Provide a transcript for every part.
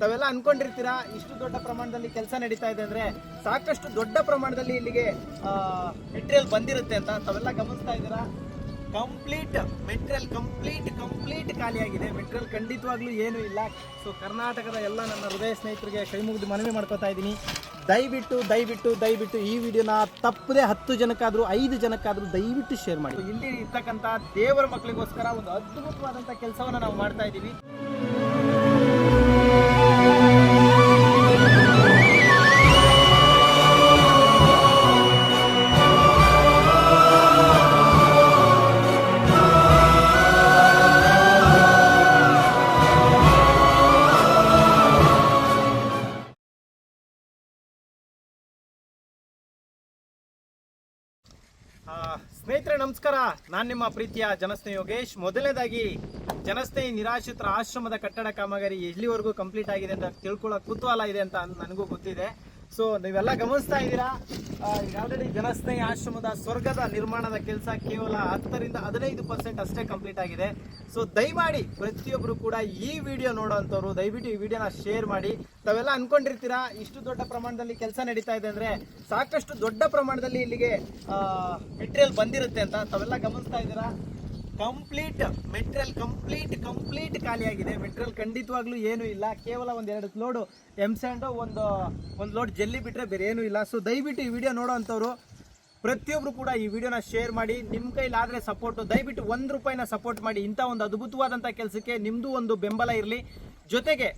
ತಾವೆಲ್ಲ ಅನ್ಕೊಂಡಿರ್ತೀರಾ, ಇಷ್ಟು ದೊಡ್ಡ ಪ್ರಮಾಣದಲ್ಲಿ ಕೆಲಸ ನಡೀತಾ ಇದೆ ಅಂದ್ರೆ ಸಾಕಷ್ಟು ದೊಡ್ಡ ಪ್ರಮಾಣದಲ್ಲಿ ಇಲ್ಲಿಗೆ ಮೆಟೀರಿಯಲ್ ಬಂದಿರುತ್ತೆ ಅಂತ ತಾವೆಲ್ಲ ಗಮನಿಸ್ತಾ ಇದ್ದೀರಾ? ಕಂಪ್ಲೀಟ್ ಮೆಟೀರಿಯಲ್ ಕಂಪ್ಲೀಟ್ ಕಂಪ್ಲೀಟ್ ಖಾಲಿಯಾಗಿದೆ ಮೆಟೀರಿಯಲ್ ಖಂಡಿತವಾಗ್ಲೂ ಏನೂ ಇಲ್ಲ. ಸೊ ಕರ್ನಾಟಕದ ಎಲ್ಲ ನನ್ನ ಹೃದಯ ಸ್ನೇಹಿತರಿಗೆ ಕೈ ಮುಗಿದು ಮನವಿ ಮಾಡ್ಕೋತಾ ಇದ್ದೀನಿ. ದಯವಿಟ್ಟು ದಯವಿಟ್ಟು ದಯವಿಟ್ಟು ಈ ವಿಡಿಯೋನ ತಪ್ಪದೆ ಹತ್ತು ಜನಕ್ಕಾದ್ರೂ, ಐದು ಜನಕ್ಕಾದ್ರೂ ದಯವಿಟ್ಟು ಶೇರ್ ಮಾಡಿ. ಇಲ್ಲಿ ಇರ್ತಕ್ಕಂಥ ದೇವರ ಮಕ್ಕಳಿಗೋಸ್ಕರ ಒಂದು ಅದ್ಭುತವಾದಂಥ ಕೆಲಸವನ್ನು ನಾವು ಮಾಡ್ತಾ ಇದ್ದೀವಿ. ಸ್ನೇಹಿತರೆ, ನಮಸ್ಕಾರ. ನಾನು ನಿಮ್ಮ ಪ್ರೀತಿಯ ಜನಸ್ನೇಹಿ ಯೋಗೇಶ್. ಮೊದಲನೇದಾಗಿ, ಜನಸ್ನೇಹಿ ನಿರಾಶ್ರಿತರ ಆಶ್ರಮದ ಕಟ್ಟಡ ಕಾಮಗಾರಿ ಎಲ್ಲಿವರೆಗೂ ಕಂಪ್ಲೀಟ್ ಆಗಿದೆ ಅಂತ ತಿಳ್ಕೊಳ್ಳೋ ಕುತೂಹಲ ಇದೆ ಅಂತ ನನಗೂ ಗೊತ್ತಿದೆ. ಸೊ ನೀವೆಲ್ಲ ಗಮನಿಸ್ತಾ ಇದ್ದೀರಾ? ಆಲ್ರೆಡಿ ಜನಸ್ನೇಹಿ ಆಶ್ರಮದ ಸ್ವರ್ಗದ ನಿರ್ಮಾಣದ ಕೆಲಸ ಕೇವಲ ಹತ್ತರಿಂದ ಹದಿನೈದು ಪರ್ಸೆಂಟ್ ಅಷ್ಟೇ ಕಂಪ್ಲೀಟ್ ಆಗಿದೆ. ಸೊ ದಯಮಾಡಿ ಪ್ರತಿಯೊಬ್ಬರು ಕೂಡ ಈ ವಿಡಿಯೋ ನೋಡೋಂಥವ್ರು, ದಯವಿಟ್ಟು ಈ ವಿಡಿಯೋನ ಶೇರ್ ಮಾಡಿ. ತಾವೆಲ್ಲ ಅನ್ಕೊಂಡಿರ್ತೀರಾ, ಇಷ್ಟು ದೊಡ್ಡ ಪ್ರಮಾಣದಲ್ಲಿ ಕೆಲಸ ನಡೀತಾ ಇದೆ ಅಂದ್ರೆ ಸಾಕಷ್ಟು ದೊಡ್ಡ ಪ್ರಮಾಣದಲ್ಲಿ ಇಲ್ಲಿಗೆ ಮೆಟೀರಿಯಲ್ ಬಂದಿರುತ್ತೆ ಅಂತ ತಾವೆಲ್ಲ ಗಮನಿಸ್ತಾ ಇದ್ದೀರಾ? ಕಂಪ್ಲೀಟ್ ಮೆಟೀರಿಯಲ್ ಕಂಪ್ಲೀಟ್ ಕಂಪ್ಲೀಟ್ ಖಾಲಿಯಾಗಿದೆ. ಮೆಟೀರಿಯಲ್ ಖಂಡಿತವಾಗ್ಲೂ ಏನೂ ಇಲ್ಲ. ಕೇವಲ ಒಂದು ಎರಡು ಲೋಡು ಎಂ ಸ್ಯಾಂಡು ಒಂದು ಒಂದು ಲೋಡ್ ಜಲ್ಲಿ ಬಿಟ್ಟರೆ ಬೇರೆ ಏನೂ ಇಲ್ಲ. ಸೊ ದಯವಿಟ್ಟು ಈ ವಿಡಿಯೋ ನೋಡೋ ಅಂಥವ್ರು ಪ್ರತಿಯೊಬ್ರು ಕೂಡ ಈ ವಿಡಿಯೋನ ಶೇರ್ ಮಾಡಿ. ನಿಮ್ಮ ಕೈಲಾದರೆ ಸಪೋರ್ಟು ದಯವಿಟ್ಟು ಒಂದು ರೂಪಾಯಿನ ಸಪೋರ್ಟ್ ಮಾಡಿ. ಇಂಥ ಒಂದು ಅದ್ಭುತವಾದಂಥ ಕೆಲಸಕ್ಕೆ ನಿಮ್ಮದು ಒಂದು ಬೆಂಬಲ ಇರಲಿ. ಜೊತೆಗೆ,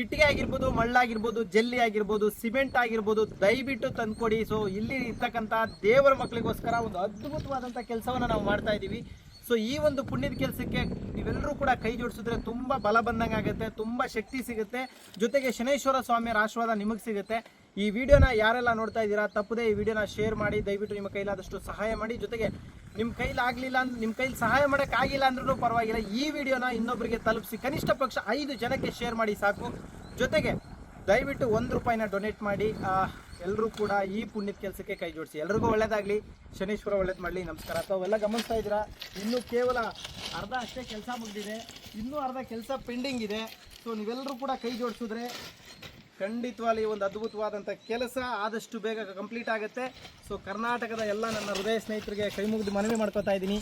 ಇಟ್ಟಿಗೆ ಆಗಿರ್ಬೋದು, ಮಳ್ಳಾಗಿರ್ಬೋದು, ಜಲ್ಲಿ ಆಗಿರ್ಬೋದು, ಸಿಮೆಂಟ್ ಆಗಿರ್ಬೋದು, ದಯವಿಟ್ಟು ತಂದ್ಕೊಡಿ. ಸೊ ಇಲ್ಲಿ ಇರ್ತಕ್ಕಂಥ ದೇವರ ಮಕ್ಕಳಿಗೋಸ್ಕರ ಒಂದು ಅದ್ಭುತವಾದಂಥ ಕೆಲಸವನ್ನು ನಾವು ಮಾಡ್ತಾ ಇದ್ದೀವಿ ಸೊ ಈ ಒಂದು ಪುಣ್ಯದ ಕೆಲಸಕ್ಕೆ ನೀವೆಲ್ಲರೂ ಕೂಡ ಕೈ ಜೋಡಿಸಿದ್ರೆ ತುಂಬ ಬಲ ಬಂದಂಗೆ ಆಗುತ್ತೆ, ತುಂಬ ಶಕ್ತಿ ಸಿಗುತ್ತೆ. ಜೊತೆಗೆ ಶನೇಶ್ವರ ಸ್ವಾಮಿಯರ ಆಶೀರ್ವಾದ ನಿಮಗೆ ಸಿಗುತ್ತೆ. ಈ ವಿಡಿಯೋನ ಯಾರೆಲ್ಲ ನೋಡ್ತಾ ಇದ್ದೀರಾ, ತಪ್ಪದೆ ಈ ವಿಡಿಯೋನ ಶೇರ್ ಮಾಡಿ, ದಯವಿಟ್ಟು ನಿಮ್ಮ ಕೈಲಾದಷ್ಟು ಸಹಾಯ ಮಾಡಿ. ಜೊತೆಗೆ ನಿಮ್ಮ ಕೈಲಿ ಆಗಲಿಲ್ಲ ಅಂದ್ರೆ ನಿಮ್ಮ ಕೈಲಿ ಸಹಾಯ ಮಾಡೋಕ್ಕಾಗಿಲ್ಲ ಅಂದ್ರೂ ಪರವಾಗಿಲ್ಲ, ಈ ವಿಡಿಯೋನ ಇನ್ನೊಬ್ಬರಿಗೆ ತಲುಪಿಸಿ, ಕನಿಷ್ಠ ಪಕ್ಷ ಐದು ಜನಕ್ಕೆ ಶೇರ್ ಮಾಡಿ ಸಾಕು. ಜೊತೆಗೆ ದಯವಿಟ್ಟು ಒಂದು ರೂಪಾಯಿನ ಡೊನೇಟ್ ಮಾಡಿ. ಎಲ್ಲರೂ ಕೂಡ ಈ ಪುಣ್ಯದ ಕೆಲಸಕ್ಕೆ ಕೈ ಜೋಡಿಸಿ. ಎಲ್ರಿಗೂ ಒಳ್ಳೇದಾಗಲಿ. ಶನೀಶ್ವರ ಒಳ್ಳೇದು ಮಾಡಲಿ. ನಮಸ್ಕಾರ. ತಾವೆಲ್ಲ ಗಮನಿಸ್ತಾ ಇದ್ದೀರಾ? ಇನ್ನೂ ಕೇವಲ ಅರ್ಧ ಅಷ್ಟೇ ಕೆಲಸ ಮುಗಿದಿದೆ. ಇನ್ನೂ ಅರ್ಧ ಕೆಲಸ ಪೆಂಡಿಂಗ್ ಇದೆ. ಸೊ ನೀವೆಲ್ಲರೂ ಕೂಡ ಕೈ ಜೋಡಿಸಿದ್ರೆ ಖಂಡಿತವಾಗಿ ಒಂದು ಅದ್ಭುತವಾದಂಥ ಕೆಲಸ ಆದಷ್ಟು ಬೇಗ ಕಂಪ್ಲೀಟ್ ಆಗುತ್ತೆ. ಸೊ ಕರ್ನಾಟಕದ ಎಲ್ಲ ನನ್ನ ಹೃದಯ ಸ್ನೇಹಿತರಿಗೆ ಕೈ ಮುಗಿದು ಮನವಿ ಮಾಡ್ಕೋತಾ ಇದ್ದೀನಿ.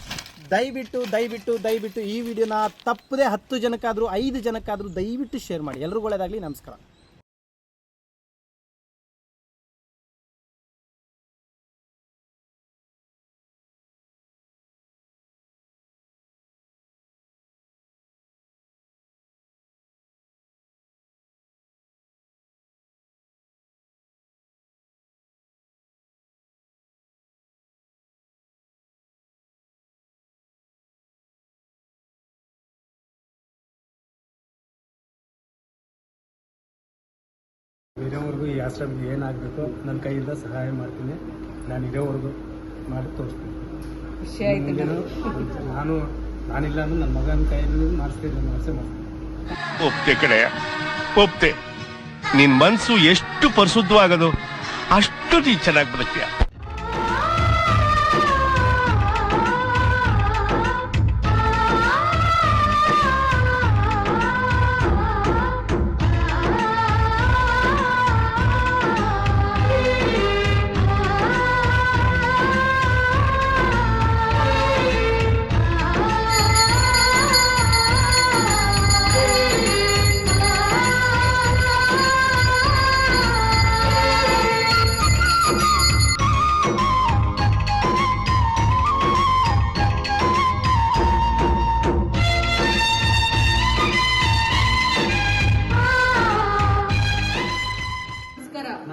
ದಯವಿಟ್ಟು ದಯವಿಟ್ಟು ದಯವಿಟ್ಟು ಈ ವಿಡಿಯೋನ ತಪ್ಪದೆ ಹತ್ತು ಜನಕ್ಕಾದರೂ, ಐದು ಜನಕ್ಕಾದರೂ ದಯವಿಟ್ಟು ಶೇರ್ ಮಾಡಿ. ಎಲ್ರಿಗೂ ಒಳ್ಳೇದಾಗಲಿ. ನಮಸ್ಕಾರ. ಇರೋವರೆಗೂ ಈ ಆಶ್ರಮ ಏನಾಗಬೇಕು ನನ್ನ ಕೈಯಿಂದ ಸಹಾಯ ಮಾಡ್ತೀನಿ. ನಾನು ಇರೋವರೆಗೂ ಮಾಡಿ ತೋರಿಸ್ತೀನಿ. ಖುಷಿ ಆಯ್ತು ನಾನು ನಾನಿಲ್ಲ ಅಂದ್ರೆ ನನ್ನ ಮಗನ ಕೈಯಲ್ಲಿ ಮಾಡಿಸ್ತೀನಿ ನನ್ನ ಆಸೆ ಮಾಡ್ತೀನಿ ಒಪ್ತೆ ಕಡೆ ಒಪ್ತೆ. ನಿನ್ ಮನ್ಸು ಎಷ್ಟು ಪರಿಶುದ್ಧವಾಗದು ಅಷ್ಟು ನೀ ಚೆನ್ನಾಗಿ ಬದುಕ್ತೀಯ.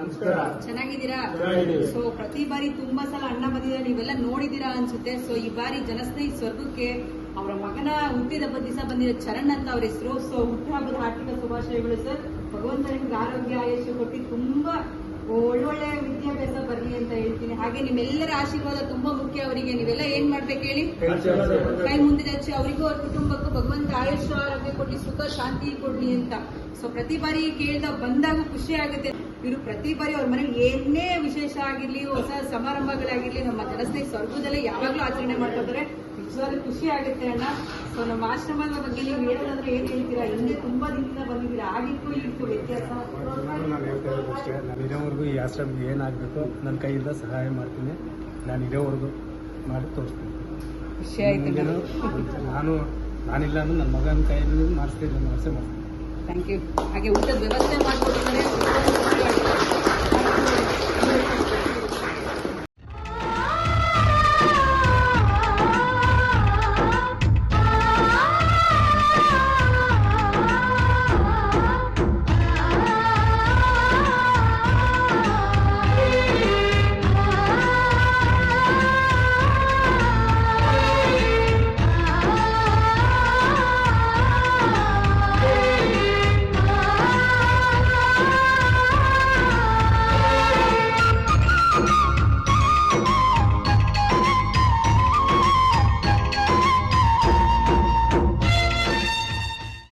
ನಮಸ್ಕಾರ. ಚೆನ್ನಾಗಿದ್ದೀರಾ. ಸೊ ಪ್ರತಿ ಬಾರಿ ತುಂಬಾ ಸಲ ಅಣ್ಣ ಬಂದಿದ್ದೀರಾ ನೀವೆಲ್ಲ ನೋಡಿದೀರಾ ಅನ್ಸುತ್ತೆ. ಸೊ ಈ ಬಾರಿ ಜನಸ್ನೇಹಿ ಸ್ವರ್ಗಕ್ಕೆ ಅವರ ಮಗನ ಹುಟ್ಟಿದ ದಿವಸ ಬಂದಿರೋ ಚರಣ್ ಅಂತ ಅವ್ರ ಹೆಸರು. ಸೊ ಹುಟ್ಟುಹಬ್ಬದ ಆರ್ಥಿಕ ಶುಭಾಶಯಗಳು ಸರ್. ಭಗವಂತ ನಿಮ್ಗೆ ಆರೋಗ್ಯ ಆಯುಷ್ಯ ಕೊಟ್ಟು ತುಂಬಾ ಒಳ್ಳೊಳ್ಳೆ ವಿದ್ಯಾಭ್ಯಾಸ ಬರ್ಲಿ ಅಂತ ಹೇಳ್ತೀನಿ. ಹಾಗೆ ನಿಮ್ಮೆಲ್ಲರ ಆಶೀರ್ವಾದ ತುಂಬಾ ಮುಖ್ಯ ಅವರಿಗೆ. ನೀವೆಲ್ಲ ಏನ್ ಮಾಡ್ಬೇಕು ಹೇಳಿ? ಕೈ ಮುಂದೆ ಹಚ್ಚಿ ಅವರಿಗೂ ಅವ್ರ ಕುಟುಂಬಕ್ಕೂ ಭಗವಂತ ಆಯುಷ್ಯ ಆರೋಗ್ಯ ಕೊಡ್ಲಿ ಸುಖ ಶಾಂತಿ ಕೊಡ್ಲಿ ಅಂತ. ಸೊ ಪ್ರತಿ ಬಾರಿ ಕೇಳ್ದಾಗ ಬಂದಾಗ ಖುಷಿ ಆಗುತ್ತೆ. ಇವರು ಪ್ರತಿ ಬಾರಿ ಅವ್ರ ಮನೇಲಿ ಏನೇ ವಿಶೇಷ ಆಗಿರ್ಲಿ ಹೊಸ ಸಮಾರಂಭಗಳಾಗಿರ್ಲಿ ನಮ್ಮ ಜನಸ್ನೇಹಿ ಸ್ವರ್ಗದಲ್ಲೇ ಯಾವಾಗ್ಲೂ ಆಚರಣೆ ಮಾಡ್ಕೊತಾರೆ ನಿಜ ನಿಜವಾಗ್ಲೂ ಖುಷಿ ಆಗುತ್ತೆ ಅಣ್ಣ. ಸೊ ನಮ್ಮ ಆಶ್ರಮದ ಬಗ್ಗೆ ನೀವು ಹೇಳೋದಾದ್ರೆ ಏನ್ ಹೇಳ್ತೀರಾ? ಹಿಂದೆ ತುಂಬಾ ದಿನದಿಂದ ಬಂದಿದ್ದೀರಾ? ಆಗಿತ್ತು ಇತ್ತು ವ್ಯತ್ಯಾಸ? ನಾನು ಹೇಳ್ತಾ ನಾನು ಇರೋವರೆಗೂ ಈ ಆಶ್ರಮಕ್ಕೆ ಏನಾಗಬೇಕು ನನ್ನ ಕೈಯಿಂದ ಸಹಾಯ ಮಾಡ್ತೀನಿ. ನಾನು ಇರೋವರೆಗೂ ಮಾಡಿ ತೋರಿಸ್ತೀನಿ. ಖುಷಿ ಆಯ್ತು ನಾನು ನಾನಿಲ್ಲ ಅಂದ್ರೆ ನನ್ನ ಮಗನ ಕೈಯಲ್ಲಿ ಮಾಡಿಸ್ತೀನಿ ಮಾಡಿಸೇ ಮಾಡ್ತೀನಿ. ಥ್ಯಾಂಕ್ ಯು ಹಾಗೆ ಊಟದ ವ್ಯವಸ್ಥೆ ಮಾಡ್ಕೊಟ್ಟಿದ್ದಾರೆ